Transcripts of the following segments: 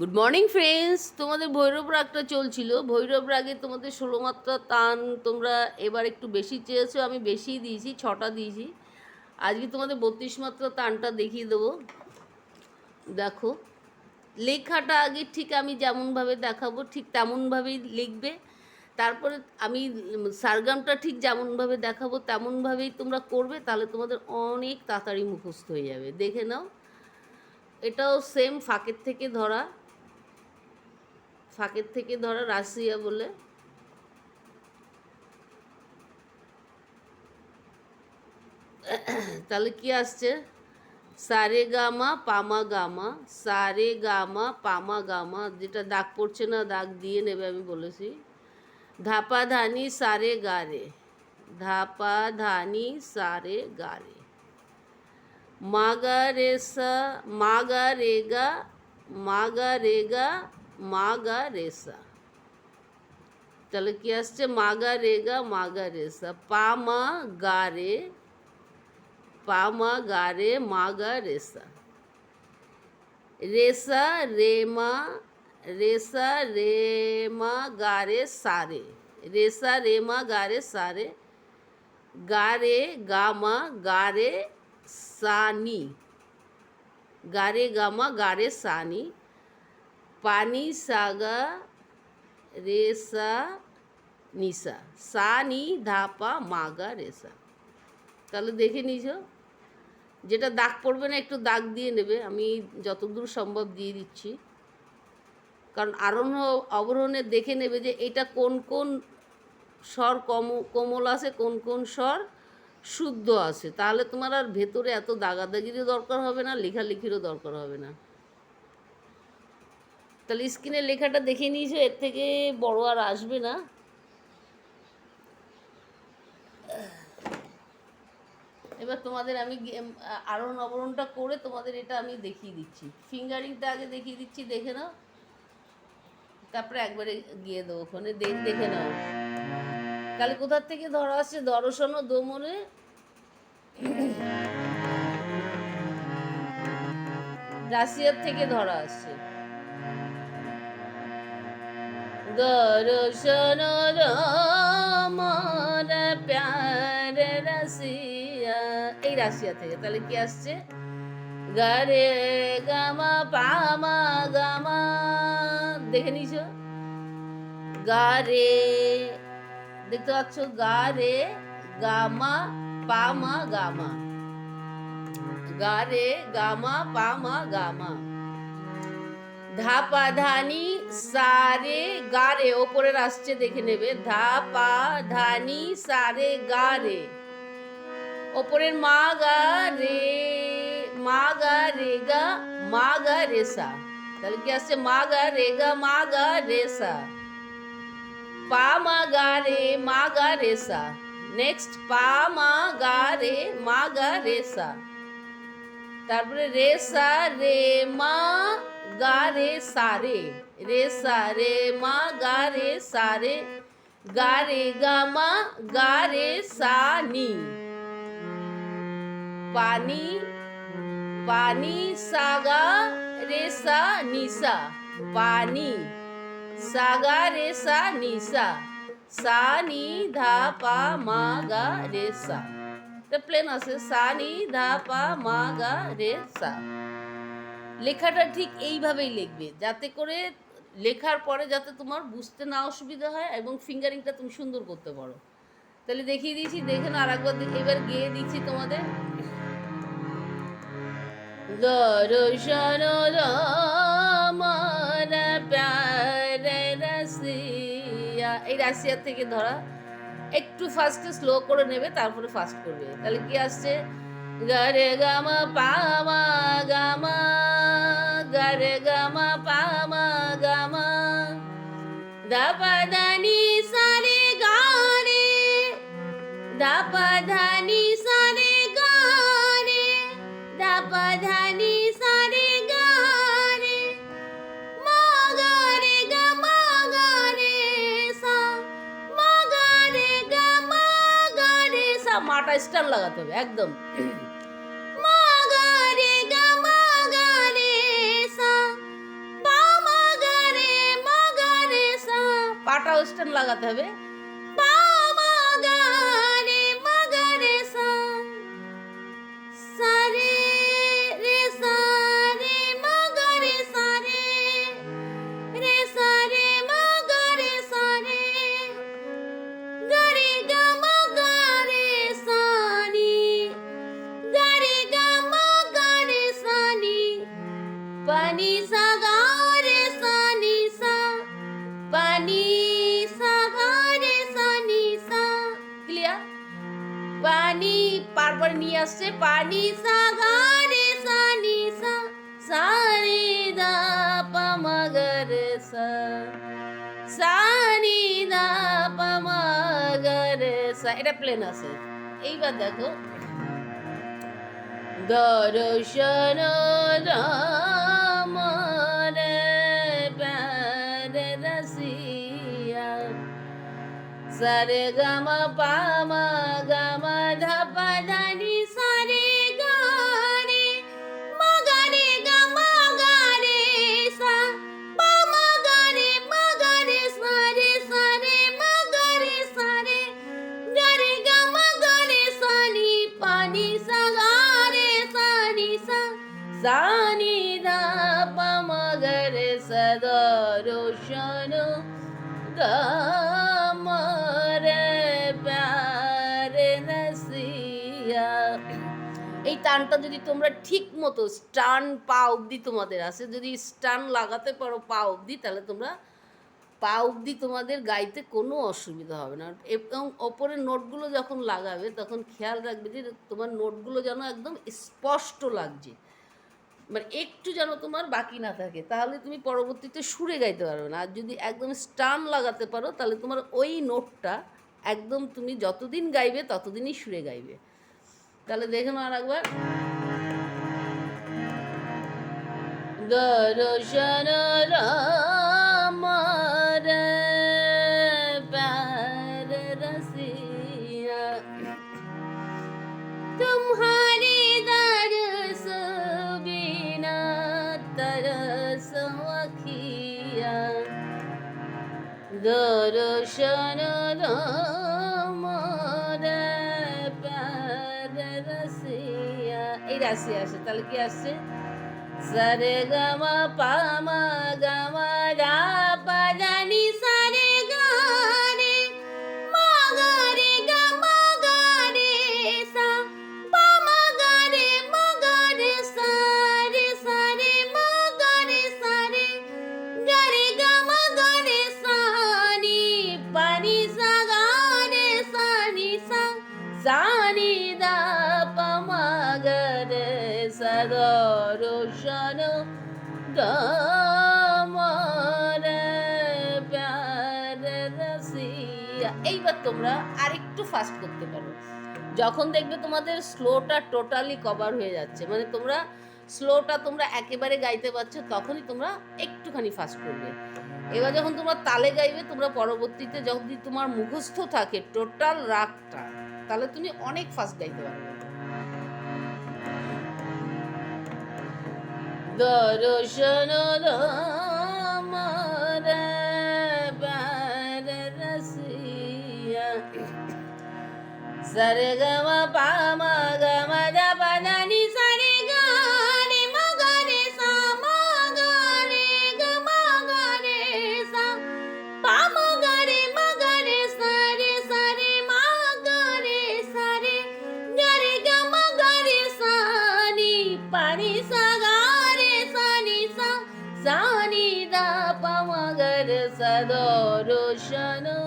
Good morning friends তোমাদের ভৈরব রাগটা চলছিল। ভৈরব রাগে তোমাদের ষোলো মাত্রা টান তোমরা এবার একটু বেশি চেয়েছো, আমি বেশিই দিয়েছি, ছটা দিয়েছি। আজকে তোমাদের বত্রিশ মাত্রা টানটা দেখিয়ে দেবো। দেখো, লেখাটা আগে ঠিক আমি যেমনভাবে দেখাবো, ঠিক তেমনভাবেই লিখবে। তারপরে আমি সারগামটা ঠিক যেমনভাবে দেখাবো, তেমনভাবেই তোমরা করবে, তাহলে তোমাদের অনেক তাড়াতাড়ি মুখস্থ হয়ে যাবে। দেখে নাও, এটাও সেম ফাঁকের থেকে ধরা। ফাঁকের থেকে ধরা রাশিয়া বলে। তাহলে কি আসছে? সারে গামা পামা গামা সারে গামা পামা গামা যেটা দাগ পড়ছে না, দাগ দিয়ে নেবে আমি বলেছি। ধাপা ধানি সারে গারে ধাপা ধানি সারে গারে মাগা রেসা মাগা রেগা মাগা রেগা মাগা রেসা তাহলে কি আসছে মাগা রেগা মাগা রেসা পা মা গা রে পা মা গা রে মাগা রেসা রেসা রে মা রেসা রে মা গা রে সারে পানি সাগা রেসা নিসা সানি ধাপা মাগা রেসা তাহলে দেখে নিছ যেটা দাগ পড়বে না, একটু দাগ দিয়ে নেবে। আমি যতদূর সম্ভব দিয়ে দিচ্ছি। কারণ আরোহণ অবরোহণে দেখে নেবে যে এটা কোন কোন স্বর কম, কোমল আছে, কোন কোন স্বর শুদ্ধ আছে। তাহলে তোমার আর ভেতরে এত দাগাদাগিরও দরকার হবে না, লেখালেখিরও দরকার হবে না। তাহলে স্ক্রিনের লেখাটা দেখে নিয়েছো, এর থেকে বড় আর আসবে না। এবার তোমাদের আমি আরোহণ অবরোহণটা করে তোমাদের এটা আমি দেখিয়ে দিচ্ছি। ফিঙ্গারিংটা আগে দেখিয়ে দিচ্ছি, দেখে নাও। তারপরে একবারে গিয়ে দেবো ওখানে দেখ দেখে নাও। তাহলে কোথার থেকে ধরা আসছে? দর্শন ও দমনে। রাশিয়ার থেকে ধরা আসছে। দর্শন রমন প্যার রাশিয়া এই রাশিয়া থেকে তাহলে কি আসছে? গারে গামা, পামা, গামা। দেখে নিছো গারে, দেখতে পাচ্ছ? গা রে গামা, পামা, গামা। গা রে গামা, পামা, গামা। ধাপা ধানি সারে গারে ওপরের আসছে দেখে নেবে ধাপা ধানি সারে গারে ওপরের মা গা রে মা গা রে গা মা গা রেসা তাহলে কি আসছে মা গা রে গা মা গা রেসা পা মা গা রে মা গা রেসা নেক্সট পা মা গা রে মা গা রেসা তারপরে রেসা রে মা গা রে সারে রেসা রে মা গা রে সারে গা রে গা মা গা রে সানি পানি পানি সাগা রেসা নিসা পানি সাগা রেসা নিসা সা নি ধা পা মা গা রে সা এটা প্লেন আছে সা নি ধা পা মা গা রে সা লেখাটা ঠিক এইভাবেই লিখবে, যাতে করে লেখার পরে যাতে তোমার বুঝতে না অসুবিধা হয় এবং ফিঙ্গারিংটা তুমি সুন্দর করতে পারো। তাহলে দেখিয়ে দিয়েছি, দেখে না আর একবার এবার গিয়ে দিচ্ছি তোমাদের। এই রাশিয়া থেকে ধরা, একটু ফার্স্টে স্লো করে নেবে, তারপরে ফাস্ট করবে। তাহলে কি আসছে? গারে গামা পামা গামা, গারে গামা গামা দাপাদানি সারে গারে দাপাধানি সারে গারে দাপাধানি সারে গারে মাগারে গা, মাগারে সা, মাগারে গা, মাগারে সা। মাটা স্টার লাগাতে একদম। স্ট্যান্ড লাগাতে হবে। পারপর নিয়ে আসছে পানি সা গা সা নি দা পা মা দা পা সা। এটা প্লেন আছে। এইবার দেখো। দর্শন রাম রে প্যারে রসিয়া। সারে গাম পাম গাম এই টানটা যদি তোমরা ঠিক মতো স্টান পা অবধি তোমাদের আসে যদি স্টান লাগাতে পারো পা অবধি, তাহলে তোমরা পা অবধি তোমাদের গাইতে কোনো অসুবিধা হবে না। এবং ওপরের নোটগুলো যখন লাগাবে, তখন খেয়াল রাখবে যে তোমার নোটগুলো যেন একদম স্পষ্ট লাগছে। মানে একটু যেন তোমার বাকি না থাকে, তাহলে তুমি পরবর্তীতে সুরে গাইতে পারবে না। আর যদি একদম স্টান লাগাতে পারো, তাহলে তোমার ওই নোটটা একদম তুমি যতদিন গাইবে, ততদিনই সুরে গাইবে। তাহলে দেখে নাও আর একবার দর্শন দর্শন এই রাশি আসে তাহলে কি আসছে? সরে গামা পামা গামা রা তোমরা আরেকটু ফাস্ট করতে পারো। যখন দেখবে তোমাদের স্লোটা টোটালি কভার হয়ে যাচ্ছে মানে তোমরা স্লোটা তোমরা একেবারে গাইতে পারছ, তখনই তোমরা একটুখানি ফাস্ট করবে। এবার যখন তোমরা তালে গাইবে, তোমরা পরবর্তীতে যদি তোমার মুখস্থ থাকে টোটাল রাগটা, তাহলে তুমি অনেক ফাস্ট গাইতে পারবে। দর্শন রাম सर ग मी से गी मगरे सा मा गे गरे सा पा मे मगर से से मा गे से गे ग मोगरे सी पानि सा गे सी सा पामगर सदो रोशनो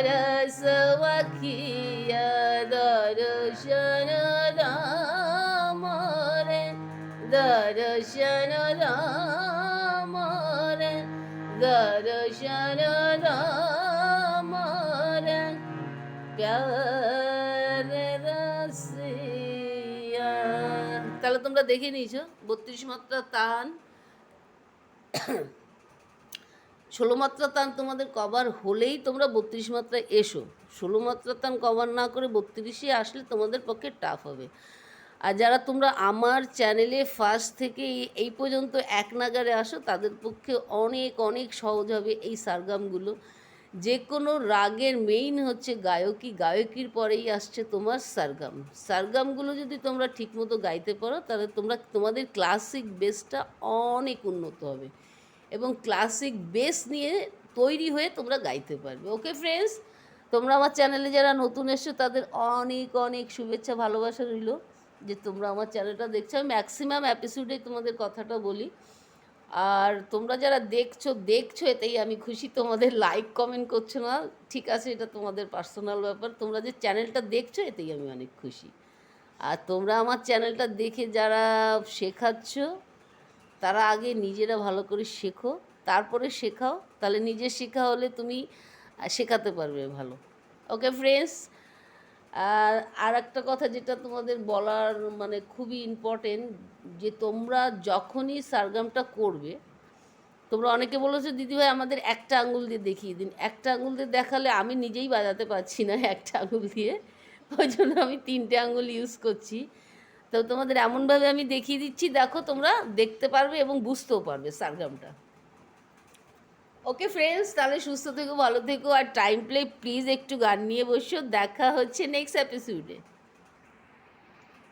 तरस वखिया दर्शन राम रे दर्शन राम रे दर्शन राम रे প্যার রসিয়া তাহলে তোমরা দেখে নিয়েছো বত্রিশ মাত্রা তান ষোলো মাত্রা তান তোমাদের কভার হলেই তোমরা বত্রিশ মাত্রায় এসো। ষোলো মাত্রা তান কভার না করে বত্রিশে আসলে তোমাদের পক্ষে টাফ হবে। আর যারা তোমরা আমার চ্যানেলে ফার্স্ট থেকে এই- পর্যন্ত এক নাগারে আসো, তাদের পক্ষে অনেক অনেক সহজ হবে এই সারগামগুলো। যে কোনো রাগের মেইন হচ্ছে গায়কী, গায়কীর পরেই আসছে তোমার সারগাম। সারগামগুলো যদি তোমরা ঠিকমতো গাইতে পারো, তাহলে তোমরা, তোমাদের ক্লাসিক বেসটা অনেক উন্নত হবে। এবং ক্লাসিক বেস নিয়ে তৈরি হয়ে তোমরা গাইতে পারবে। ওকে ফ্রেন্ডস তোমরা আমার চ্যানেলে যারা নতুন এসছো, তাদের অনেক অনেক শুভেচ্ছা, ভালোবাসা রইল। যে তোমরা আমার চ্যানেলটা দেখছ, আমি ম্যাক্সিমাম অ্যাপিসোডে তোমাদের কথাটা বলি। আর তোমরা যারা দেখছ দেখছ এতেই আমি খুশি। তোমাদের লাইক কমেন্ট করছ না। ঠিক আছে, এটা তোমাদের পার্সোনাল ব্যাপার। তোমরা যে চ্যানেলটা দেখছ, এতেই আমি অনেক খুশি। আর তোমরা আমার চ্যানেলটা দেখে যারা শেখাচ্ছ তারা আগে নিজেরা ভালো করে শেখো, তারপরে শেখাও, তাহলে নিজে শেখা হলে তুমি শেখাতে পারবে ভালো। ওকে ফ্রেন্ডস আর আর একটা কথা যেটা তোমাদের বলার মানে খুবই ইম্পর্টেন্ট যে তোমরা যখনই সারগামটা করবে, তোমরা অনেকে বলেছ দিদিভাই আমাদের একটা আঙুল দিয়ে দেখিয়ে দিন। একটা আঙুল দিয়ে দেখালে আমি নিজেই বাজাতে পারছি না একটা আঙুল দিয়ে। ওই জন্য আমি তিনটে আঙুল ইউজ করছি। তো তোমাদের এমনভাবে আমি দেখিয়ে দিচ্ছি, দেখো তোমরা দেখতে পারবে এবং বুঝতেও পারবে সারগামটা ওকে ফ্রেন্ডস তাহলে সুস্থ থেকো, ভালো থেকো, আর টাইম প্লে প্লিজ একটু গান নিয়ে বসো। দেখা হচ্ছে নেক্সট এপিসোডে